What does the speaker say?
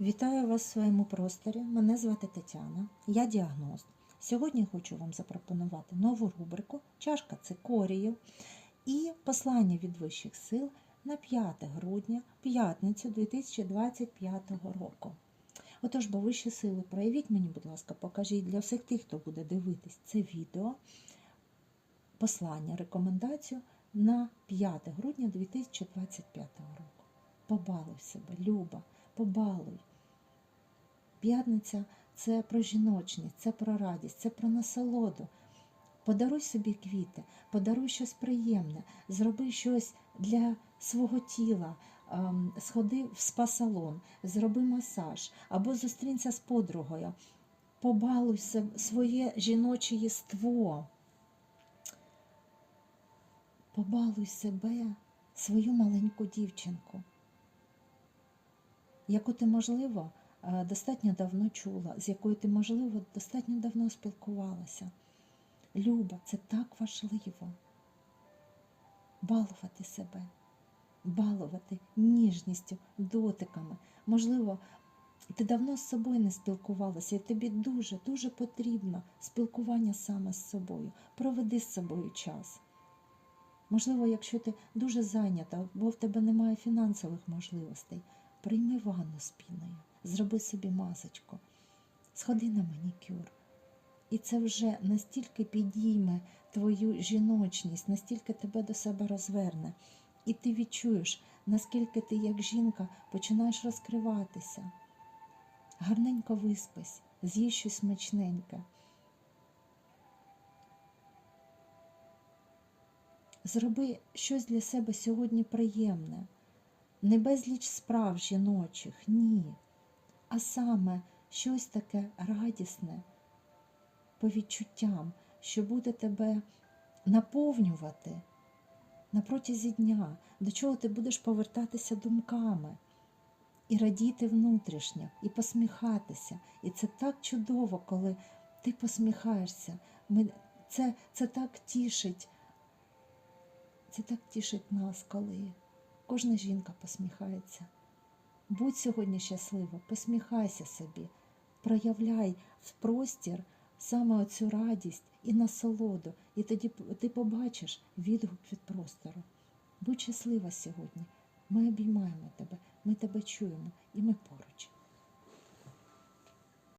Вітаю вас в своєму просторі. Мене звати Тетяна, я діагност. Сьогодні хочу вам запропонувати нову рубрику Чашка цикоріїв і послання від вищих сил на 5 грудня, п'ятницю 2025 року. Отож, бо вищі сили, проявіть мені, будь ласка, покажіть для всіх тих, хто буде дивитись це відео, послання, рекомендацію на 5 грудня 2025 року. Побалуй себе, Люба, побалуй. П'ятниця це про жіночність, це про радість, це про насолоду. Подаруй собі квіти, подаруй щось приємне, зроби щось для свого тіла, ем, сходи в спа-салон, зроби масаж або зустрінься з подругою, побалуй своє жіноче єство. Побалуй себе, свою маленьку дівчинку, яку ти, можливо, е, достатньо давно чула, з якою ти, можливо, достатньо давно спілкувалася. Люба, це так важливо. Балувати себе, балувати ніжністю, дотиками. Можливо, ти давно з собою не спілкувалася, і тобі дуже, дуже потрібно спілкування саме з собою. Проведи з собою час. Можливо, якщо ти дуже зайнята, бо в тебе немає фінансових можливостей, прийми ванну з піною, зроби собі масочку, сходи на манікюр. І це вже настільки підійме твою жіночність, настільки тебе до себе розверне. І ти відчуєш, наскільки ти, як жінка, починаєш розкриватися. Гарненько виспись, з'їж щось смачненьке. Зроби щось для себе сьогодні приємне, не безліч справ жіночих, ні, а саме щось таке радісне по відчуттям, що буде тебе наповнювати на протязі дня, до чого ти будеш повертатися думками і радіти внутрішньо, і посміхатися. І це так чудово, коли ти посміхаєшся. Ми, це, це так тішить. Це так тішить нас, коли кожна жінка посміхається. Будь сьогодні щаслива, посміхайся собі, проявляй в простір саме оцю радість і насолоду, і тоді ти побачиш відгук від простору. Будь щаслива сьогодні. Ми обіймаємо тебе, ми тебе чуємо і ми поруч.